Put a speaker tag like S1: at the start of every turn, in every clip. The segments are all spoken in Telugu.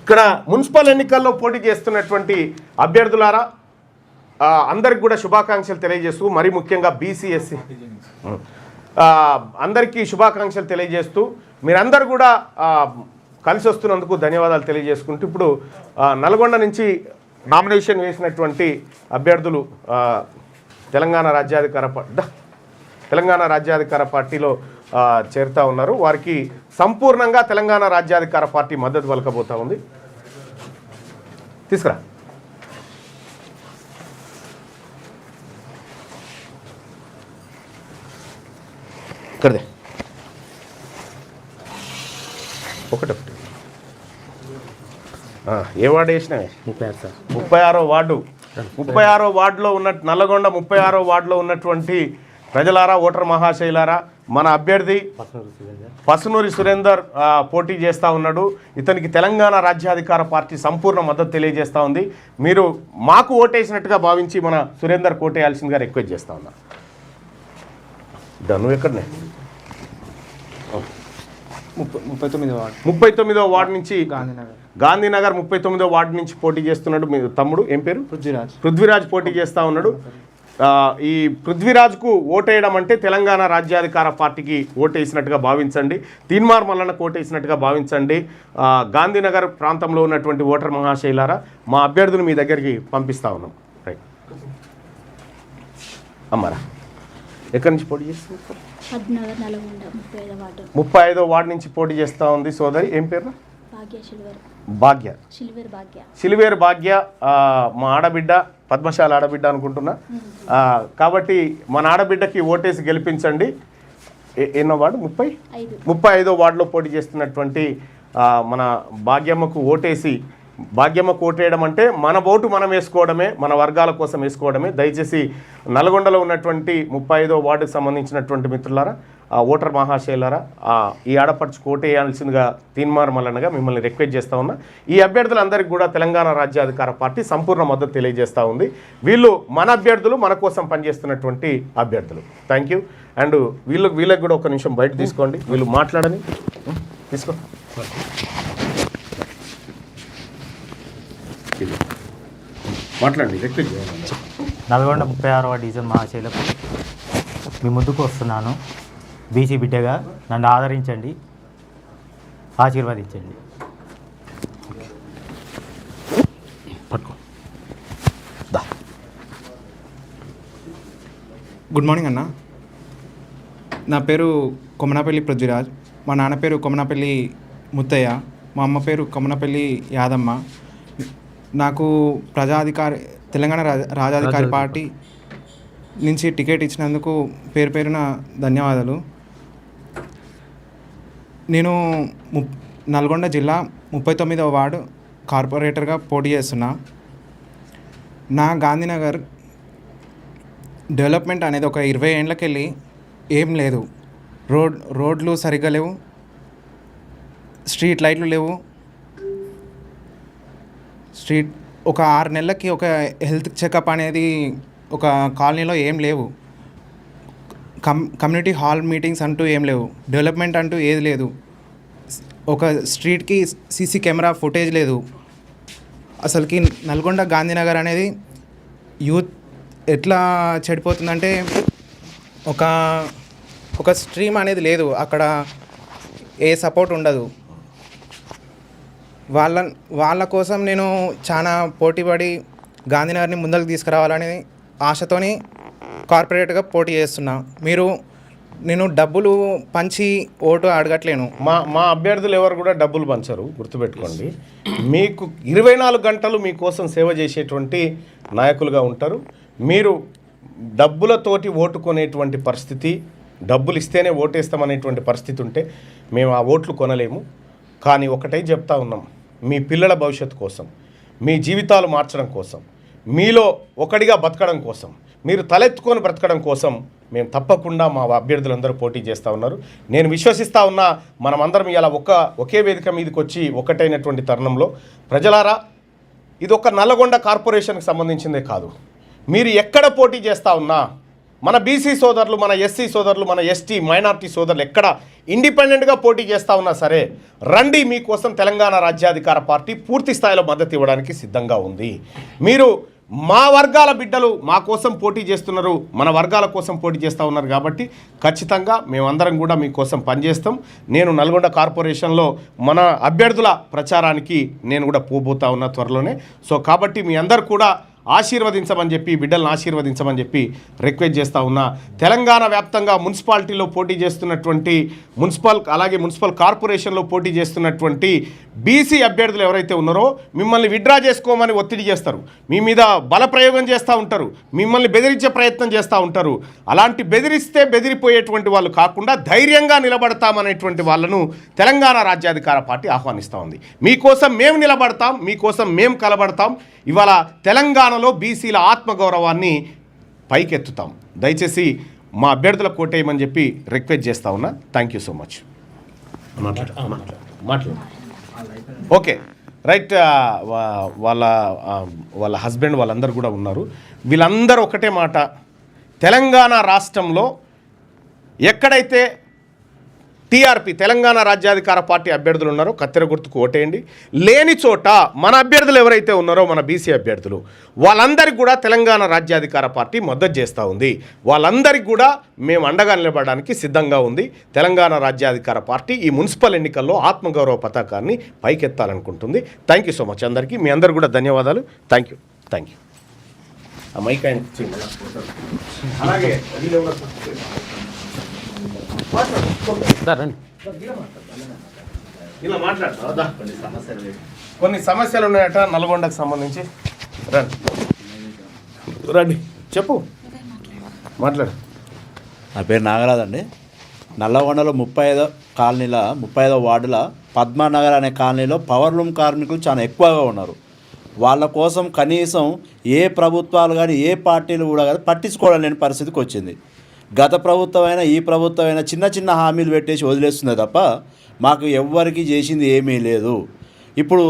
S1: ఇక్కడ మున్సిపల్ ఎన్నికల్లో పోటీ చేస్తున్నటువంటి అభ్యర్థులారా అందరికి కూడా శుభాకాంక్షలు తెలియజేస్తూ మరీ ముఖ్యంగా బీసీఎస్సీ. అందరికీ శుభాకాంక్షలు తెలియజేస్తూ మీరందరూ కూడా కలిసి వస్తున్నందుకు ధన్యవాదాలు తెలియజేసుకుంటూ ఇప్పుడు నల్గొండ నుంచి నామినేషన్ వేసినటువంటి అభ్యర్థులు తెలంగాణ రాజ్యాధికార తెలంగాణ రాజ్యాధికార పార్టీలో చేరుతా ఉన్నారు. వారికి సంపూర్ణంగా తెలంగాణ రాజ్యాధికార పార్టీ మద్దతు పలకబోతా ఉంది. తీసుకురా. ఇక్కడదే. ఒకటి ఒకటి ఆ, ఏ వార్డు వేసినావే
S2: ముప్పై ఆరు సార్.
S1: ముప్పై ఆరో వార్డు. ముప్పై ఆరో వార్డులో ఉన్న నల్లగొండ ముప్పై ఆరో వార్డులో ఉన్నటువంటి ప్రజలారా ఓటర్ మహాశైలారా మన అభ్యర్థి
S2: పసనూరు సురేందర్.
S1: పోటీ చేస్తూ ఉన్నాడు. ఇతనికి తెలంగాణ రాజ్యాధికార పార్టీ సంపూర్ణ మద్దతు తెలియజేస్తూ ఉంది. మీరు మాకు ఓటేసినట్టుగా భావించి మన సురేందర్ కోటేయాల్సిందిగా రిక్వెస్ట్ చేస్తా ఉన్నా. ధను ఎక్కడనే?
S3: ముప్పై ముప్పై తొమ్మిది వార్డు.
S1: ముప్పై తొమ్మిదో వార్డు నుంచి
S3: గాంధీనగర్.
S1: గాంధీనగర్ ముప్పై తొమ్మిదో వార్డు నుంచి పోటీ చేస్తున్నాడు మీ తమ్ముడు. ఏం పేరు?
S3: పృథ్వీరాజ్.
S1: పృథ్వీరాజ్ పోటీ చేస్తూ ఉన్నాడు. ఈ పృథ్వీరాజ్కు ఓటేయడం అంటే తెలంగాణ రాజ్యాధికార పార్టీకి ఓటేసినట్టుగా భావించండి. తీన్మార్ మల్లన్నకు ఓటేసినట్టుగా భావించండి. గాంధీనగర్ ప్రాంతంలో ఉన్నటువంటి ఓటర్ మహాశైలారా మా అభ్యర్థులు మీ దగ్గరికి పంపిస్తా ఉన్నాం. రైట్. అమ్మారా ఎక్కడి నుంచి పోటీ
S4: నల్గొండ ముప్పై ఐదు వార్డు.
S1: నుంచి పోటీ చేస్తూ ఉంది సోదరి ఏం పేరు?
S4: భాగ్య సిల్వర్
S1: భాగ్య.
S4: సిల్వర్ భాగ్య.
S1: మా ఆడబిడ్డ పద్మశాల ఆడబిడ్డ అనుకుంటున్నా. కాబట్టి మన ఆడబిడ్డకి ఓటేసి గెలిపించండి. ఎన్నో వార్డు? ముప్పై? ముప్పై ఐదో వార్డులో పోటీ చేస్తున్నటువంటి మన భాగ్యమ్మకు ఓటేసి భాగ్యమ్మకు ఓటేయడం అంటే మన ఓటు మనం వేసుకోవడమే మన వర్గాల కోసం వేసుకోవడమే. దయచేసి నల్గొండలో ఉన్నటువంటి ముప్పై ఐదో వార్డుకు సంబంధించినటువంటి మిత్రులారా ఓటర్ మహాశైలారా ఆ, ఈ ఆడపడుచు ఓటేయాల్సిందిగా తీన్మార్ మల్లనగా మిమ్మల్ని రిక్వెస్ట్ చేస్తా ఉన్నా. ఈ అభ్యర్థులందరికీ కూడా తెలంగాణ రాజ్యాధికార పార్టీ సంపూర్ణ మద్దతు తెలియజేస్తూ ఉంది. వీళ్ళు మన అభ్యర్థులు మన కోసం పనిచేస్తున్నటువంటి అభ్యర్థులు. థ్యాంక్ యూ అండ్ వీళ్ళకి వీళ్ళకి కూడా ఒక నిమిషం బయట తీసుకోండి. వీళ్ళు మాట్లాడని తీసుకో. మాట్లాడండి రిక్వెస్ట్ చేయండి.
S2: నల్గొండ ముప్పై ఆరవ డివిజన్ మహాశైలకు మీ ముందుకు వస్తున్నాను. బీసీ బిడ్డగా నన్ను ఆదరించండి ఆశీర్వదించండి.
S3: గుడ్ మార్నింగ్ అన్న. నా పేరు కొమనపల్లి పృథ్వీరాజ్. మా నాన్న పేరు కొమనపల్లి ముత్తయ్య. మా అమ్మ పేరు కొమనపల్లి యాదమ్మ. నాకు ప్రజాధికారి తెలంగాణ రాజ రాజాధికారి పార్టీ నుంచి టికెట్ ఇచ్చినందుకు పేరు పేరున ధన్యవాదాలు. నేను ము నల్గొండ జిల్లా ముప్పై తొమ్మిదవ వార్డు కార్పొరేటర్గా పోటీ చేస్తున్నా. నా గాంధీనగర్ డెవలప్మెంట్ అనేది ఒక ఇరవై ఏండ్లకెళ్ళి ఏం లేదు. రోడ్ రోడ్లు సరిగ్గా లేవు. స్ట్రీట్ లైట్లు లేవు. స్ట్రీట్ ఒక ఆరు నెలలకి ఒక హెల్త్ చెకప్ అనేది ఒక కాలనీలో ఏం లేవు. కమ్ కమ్యూనిటీ హాల్ మీటింగ్స్ అంటూ ఏం లేవు. డెవలప్మెంట్ అంటూ ఏది లేదు. ఒక స్ట్రీట్కి సీసీ కెమెరా ఫుటేజ్ లేదు. అసలుకి నల్గొండ గాంధీనగర్ అనేది యూత్ ఎట్లా చెడిపోతుందంటే ఒక ఒక స్ట్రీమ్ అనేది లేదు. అక్కడ ఏ సపోర్ట్ ఉండదు. వాళ్ళ వాళ్ళ కోసం నేను చాలా పోటీపడి గాంధీనగర్ని ముందరకు తీసుకురావాలని ఆశతోని కార్పొరేట్గా పోటీ చేస్తున్నా. మీరు నేను డబ్బులు పంచి ఓటు అడగట్లేను.
S1: మా మా అభ్యర్థులు ఎవరు కూడా డబ్బులు పంచరు గుర్తుపెట్టుకోండి. మీకు ఇరవై నాలుగు గంటలు మీకోసం సేవ చేసేటువంటి నాయకులుగా ఉంటారు. మీరు డబ్బులతోటి ఓటు కొనేటువంటి పరిస్థితి డబ్బులు ఇస్తేనే ఓటేస్తామనేటువంటి పరిస్థితి ఉంటే మేము ఆ ఓట్లు కొనలేము. కానీ ఒకటే చెప్తా ఉన్నాం మీ పిల్లల భవిష్యత్తు కోసం మీ జీవితాలు మార్చడం కోసం మీలో ఒకడిగా బతకడం కోసం మీరు తలెత్తుకొని బ్రతకడం కోసం మేము తప్పకుండా మా అభ్యర్థులందరూ పోటీ చేస్తూ ఉన్నారు. నేను విశ్వసిస్తూ ఉన్నా మనమందరం ఇలా ఒక ఒకే వేదిక మీదకి వచ్చి ఒకటైనటువంటి తరుణంలో ప్రజలారా ఇది ఒక నల్లగొండ కార్పొరేషన్కి సంబంధించిందే కాదు. మీరు ఎక్కడ పోటీ చేస్తూ ఉన్నా మన బీసీ సోదరులు మన ఎస్సీ సోదరులు మన ఎస్టీ మైనార్టీ సోదరులు ఎక్కడ ఇండిపెండెంట్గా పోటీ చేస్తా ఉన్నా సరే రండి మీకోసం తెలంగాణ రాజ్యాధికార పార్టీ పూర్తి స్థాయిలో మద్దతు ఇవ్వడానికి సిద్ధంగా ఉంది. మీరు మా వర్గాల బిడ్డలు మా కోసం పోటీ చేస్తున్నారు మన వర్గాల కోసం పోటీ చేస్తూ ఉన్నారు కాబట్టి ఖచ్చితంగా మేమందరం కూడా మీకోసం పనిచేస్తాం. నేను నల్గొండ కార్పొరేషన్లో మన అభ్యర్థుల ప్రచారానికి నేను కూడా పోబోతా ఉన్నా త్వరలోనే. సో కాబట్టి మీ అందరు కూడా ఆశీర్వదించమని చెప్పి బిడ్డలను ఆశీర్వదించమని చెప్పి రిక్వెస్ట్ చేస్తూ ఉన్నా. తెలంగాణ వ్యాప్తంగా మున్సిపాలిటీలో పోటీ చేస్తున్నటువంటి మున్సిపల్ అలాగే మున్సిపల్ కార్పొరేషన్లో పోటీ చేస్తున్నటువంటి బీసీ అభ్యర్థులు ఎవరైతే ఉన్నారో మిమ్మల్ని విడ్రా చేసుకోమని ఒత్తిడి చేస్తారు. మీ మీద బల ప్రయోగం చేస్తూ ఉంటారు. మిమ్మల్ని బెదిరించే ప్రయత్నం చేస్తూ ఉంటారు. అలాంటి బెదిరిస్తే బెదిరిపోయేటువంటి వాళ్ళు కాకుండా ధైర్యంగా నిలబడతామనేటువంటి వాళ్ళను తెలంగాణ రాజ్యాధికార పార్టీ ఆహ్వానిస్తూ ఉంది. మీకోసం మేము నిలబడతాం మీకోసం మేము కలబడతాం. ఇవాళ తెలంగాణ తెలంగాణలో బీసీల ఆత్మగౌరవాన్ని పైకెత్తుతాం. దయచేసి మా అభ్యర్థుల కోటేయమని చెప్పి రిక్వెస్ట్ చేస్తా ఉన్నా. Thank you so much okay. Right వాళ్ళ వాళ్ళ హస్బెండ్ వాళ్ళందరూ కూడా ఉన్నారు. వీళ్ళందరూ ఒకటే మాట. తెలంగాణ రాష్ట్రంలో ఎక్కడైతే టీఆర్పీ తెలంగాణ రాజ్యాధికార పార్టీ అభ్యర్థులు ఉన్నారో కత్తెర గుర్తుకు ఓటేయండి. లేని చోట మన అభ్యర్థులు ఎవరైతే ఉన్నారో మన బీసీ అభ్యర్థులు వాళ్ళందరికీ కూడా తెలంగాణ రాజ్యాధికార పార్టీ మద్దతు చేస్తూ ఉంది. వాళ్ళందరికీ కూడా మేము అండగా నిలబడడానికి సిద్ధంగా ఉంది. తెలంగాణ రాజ్యాధికార పార్టీ ఈ మున్సిపల్ ఎన్నికల్లో ఆత్మగౌరవ పతాకాన్ని పైకెత్తాలనుకుంటుంది. థ్యాంక్ యూ సో మచ్ అందరికీ. మీ అందరు కూడా ధన్యవాదాలు. థ్యాంక్ యూ థ్యాంక్ యూ అలాగే కొన్ని సమస్యలు ఉన్నాయట నల్గొండకు సంబంధించి. రండి. రండి. చెప్పు. మాట్లాడు.
S5: నా పేరు నాగరాజ్ అండి. నల్లగొండలో ముప్పై ఐదో కాలనీల ముప్పై ఐదో వార్డుల పద్మానగర్ అనే కాలనీలో పవర్ లూమ్ కార్మికులు చాలా ఎక్కువగా ఉన్నారు. వాళ్ళ కోసం కనీసం ఏ ప్రభుత్వాలు కానీ ఏ పార్టీలు కూడా కానీ పట్టించుకోవడం లేని పరిస్థితికి వచ్చింది. గత ప్రభుత్వం అయినా ఈ ప్రభుత్వం అయినా చిన్న చిన్న హామీలు పెట్టేసి వదిలేస్తుంది తప్ప మాకు ఎవ్వరికి చేసింది ఏమీ లేదు. ఇప్పుడు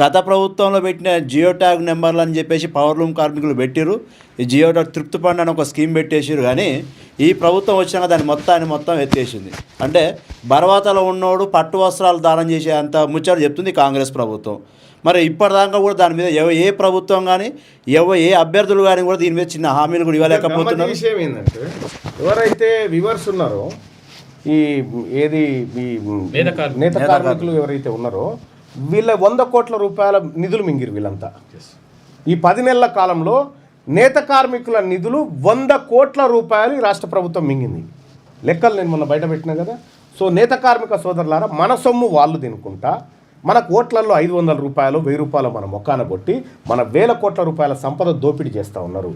S5: గత ప్రభుత్వంలో పెట్టిన జియో ట్యాగ్ నెంబర్లు అని చెప్పేసి పవర్ లూమ్ కార్మికులు పెట్టారు ఈ జియో ట్యాగ్ తృప్తి పండు అని ఒక స్కీమ్ పెట్టేసారు కానీ ఈ ప్రభుత్వం వచ్చినాక దాన్ని మొత్తాన్ని మొత్తం ఎత్తేసింది. అంటే బర్వాతలో ఉన్నోడు పట్టు వస్త్రాలు దానం చేసే అంత ముచ్చట చెప్తుంది కాంగ్రెస్ ప్రభుత్వం. మరి ఇప్పటిదాకా కూడా దాని మీద ఎవ ఏ ప్రభుత్వం కానీ ఎవ ఏ అభ్యర్థులు కానీ కూడా దీని మీద చిన్న హామీలు కూడా ఇవ్వలేకపోతున్నారు
S1: విషయం ఏంటంటే ఎవరైతే వివర్స్ ఉన్నారో ఈ ఏది ఈ నేత కార్మికులు. ఎవరైతే ఉన్నారో వీళ్ళ వంద కోట్ల రూపాయల నిధులు మింగిరు వీళ్ళంతా. ఈ పది నెలల కాలంలో నేత కార్మికుల నిధులు వంద కోట్ల రూపాయలు ఈ రాష్ట్ర ప్రభుత్వం మింగింది. లెక్కలు నేను మొన్న బయట పెట్టినా కదా. సో నేత కార్మిక సోదరులారా మన సొమ్ము వాళ్ళు తినుకుంటా మన కోట్లలో ఐదు వందల రూపాయలు వెయ్యి రూపాయలు మన మొక్కాన కొట్టి మన వేల కోట్ల రూపాయల సంపద దోపిడీ చేస్తూ ఉన్నారు.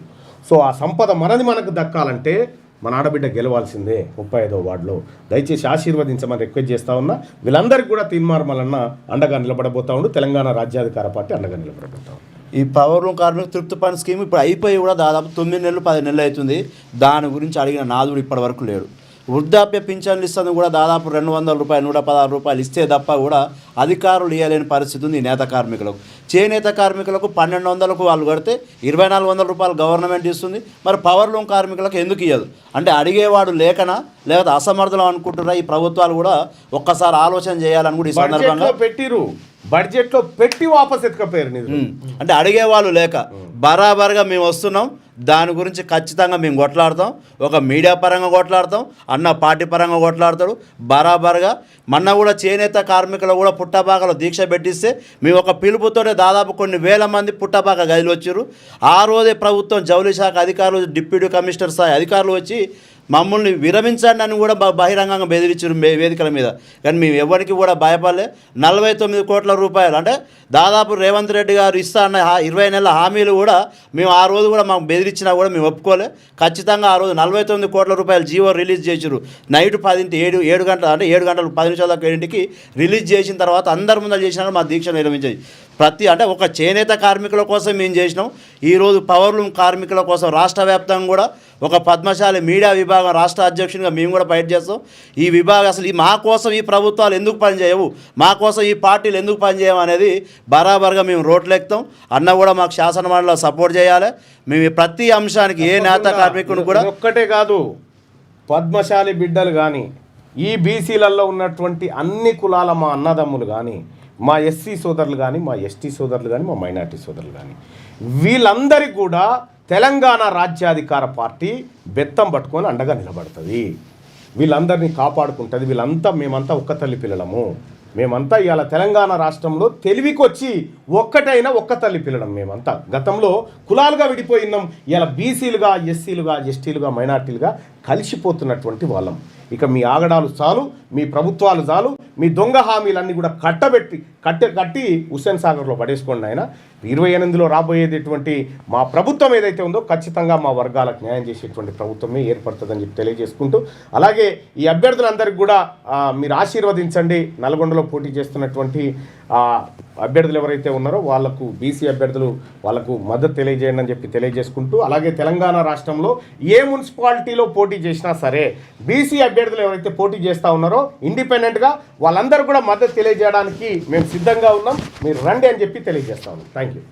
S1: సో ఆ సంపద మనది మనకు దక్కాలంటే మన ఆడబిడ్డ గెలవాల్సిందే ముప్పై ఐదో వార్డులో. దయచేసి ఆశీర్వదించమని రిక్వెస్ట్ చేస్తూ ఉన్నా. వీళ్ళందరికీ కూడా తీన్మార్మలన్న అండగా నిలబడబోతా ఉండు. తెలంగాణ రాజ్యాధికార పార్టీ అండగా నిలబడబోతా ఉంది
S5: ఈ పవర్ రూమ్ కార్మిక తృప్తి పని స్కీమ్ ఇప్పుడు అయిపోయి కూడా దాదాపు తొమ్మిది నెలలు పది నెలలు అవుతుంది. దాని గురించి అడిగిన నాదుడు ఇప్పటి వరకు లేడు. వృద్ధాప్య పింఛన్లు ఇస్తుంది కూడా దాదాపు రెండు వందల రూపాయలు నూట పదహారు రూపాయలు ఇస్తే తప్ప కూడా అధికారులు ఇవ్వలేని పరిస్థితి ఉంది నేత కార్మికులకు. చేనేత కార్మికులకు పన్నెండు వందలకు వాళ్ళు కడితే ఇరవై నాలుగు వందల రూపాయలు గవర్నమెంట్ ఇస్తుంది. మరి పవర్ లూమ్ కార్మికులకు ఎందుకు ఇవ్వదు అంటే అడిగేవాడు లేకనా? లేకపోతే అసమర్థులం అనుకుంటున్నా ఈ ప్రభుత్వాలు కూడా ఒక్కసారి ఆలోచన చేయాలని కూడా ఈ సందర్భంగా
S1: బడ్జెట్లో పెట్టిరు. బడ్జెట్లో పెట్టి వాపస్ ఎత్తుకపోయారు.
S5: అంటే అడిగేవాళ్ళు లేక. బరాబర్గా మేము వస్తున్నాం. దాని గురించి ఖచ్చితంగా మేము కొట్లాడతాం. ఒక మీడియా పరంగా కొట్లాడతాం. అన్న పార్టీ పరంగా కొట్లాడతాడు. బరాబర్గా మొన్న కూడా చేనేత కార్మికులు కూడా పుట్టపాకలో దీక్ష పెట్టిస్తే మేము ఒక పిలుపుతోనే దాదాపు కొన్ని వేల మంది పుట్టపాక గదిలు వచ్చారు ఆ రోజే ప్రభుత్వం జౌళి శాఖ అధికారులు డిప్యూటీ కమిషనర్ స్థాయి అధికారులు వచ్చి మమ్మల్ని విరమించండి అని కూడా బహిరంగంగా బెదిరించారు మే- వేదికల మీద. కానీ మేము ఎవరికి కూడా భయపడలే. నలభై తొమ్మిది కోట్ల రూపాయలు. అంటే దాదాపు రేవంత్ రెడ్డి గారు ఇస్తా అన్న ఇరవై నెలల హామీలు కూడా మేము ఆ రోజు కూడా మాకు బెదిరించినా కూడా మేము ఒప్పుకోలే. ఖచ్చితంగా ఆ రోజు నలభై తొమ్మిది కోట్ల రూపాయలు జీవో రిలీజ్ చేసారు నైట్ పదింటి ఏడు ఏడు గంటల అంటే ఏడు గంటలు పది నిమిషాల ఏడింటికి రిలీజ్ చేసిన తర్వాత అందరి ముందర చేసినా మా దీక్ష నిర్వహించేది ప్రతి అంటే ఒక చేనేత కార్మికుల కోసం మేము చేసినాం. ఈరోజు పవర్లూమ్ కార్మికుల కోసం రాష్ట్ర వ్యాప్తంగా కూడా ఒక పద్మశాలి మీడియా విభాగం రాష్ట్ర అధ్యక్షునిగా మేము కూడా ఫైట్ చేస్తాం. ఈ విభాగం అసలు ఈ మా కోసం ఈ ప్రభుత్వాలు ఎందుకు పనిచేయవు? మా కోసం ఈ పార్టీలు ఎందుకు పనిచేయవు అనేది బరాబర్గా మేము రోడ్లు ఎక్కుతాం. అన్న కూడా మాకు శాసనమండలిలో సపోర్ట్ చేయాలి. మేము ప్రతి అంశానికి ఏ నేత కార్మికుడు కూడా
S1: ఒక్కటే కాదు. పద్మశాలి బిడ్డలు కానీ ఈ బీసీలలో ఉన్నటువంటి అన్ని కులాల మా అన్నదమ్ములు కానీ మా ఎస్సీ సోదరులు కానీ మా ఎస్టీ సోదరులు కానీ మా మైనార్టీ సోదరులు కానీ వీళ్ళందరికీ కూడా తెలంగాణ రాజ్యాధికార పార్టీ బెత్తం పట్టుకొని అండగా నిలబడుతుంది. వీళ్ళందరినీ కాపాడుకుంటుంది. వీళ్ళంతా మేమంతా ఒక్క తల్లి పిల్లలము. మేమంతా ఇవాళ తెలంగాణ రాష్ట్రంలో తెలివికొచ్చి ఒక్కటైనా ఒక్క తల్లి పిల్లలం మేమంతా. గతంలో కులాలుగా విడిపోయినాం ఇలా బీసీలుగా ఎస్సీలుగా ఎస్టీలుగా మైనార్టీలుగా కలిసిపోతున్నటువంటి వాళ్ళం. ఇక మీ ఆగడాలు చాలు మీ ప్రభుత్వాలు చాలు మీ దొంగ హామీలన్నీ కూడా కట్టబెట్టి కట్టె కట్టి హుస్సేన్ సాగర్లో పడేసుకోండి ఆయన ఇరవై ఎనిమిదిలో రాబోయేటటువంటి మా ప్రభుత్వం ఏదైతే ఉందో ఖచ్చితంగా మా వర్గాలకు న్యాయం చేసేటువంటి ప్రభుత్వమే ఏర్పడుతుందని చెప్పి తెలియజేసుకుంటూ అలాగే ఈ అభ్యర్థులందరికీ కూడా మీరు ఆశీర్వదించండి. నల్గొండలో పోటీ చేస్తున్నటువంటి అభ్యర్థులు ఎవరైతే ఉన్నారో వాళ్ళకు బీసీ అభ్యర్థులు వాళ్ళకు మద్దతు తెలియజేయండి అని చెప్పి తెలియజేసుకుంటూ అలాగే తెలంగాణ రాష్ట్రంలో ఏ మున్సిపాలిటీలో పోటీ చేసినా సరే బీసీ అభ్యర్థులు ఎవరైతే పోటీ చేస్తూ ఉన్నారో ఇండిపెండెంట్గా వాళ్ళందరూ కూడా మద్దతు తెలియజేయడానికి మేము సిద్ధంగా ఉన్నాం. మీరు రండి అని చెప్పి తెలియజేస్తా ఉన్నాం. Thank you.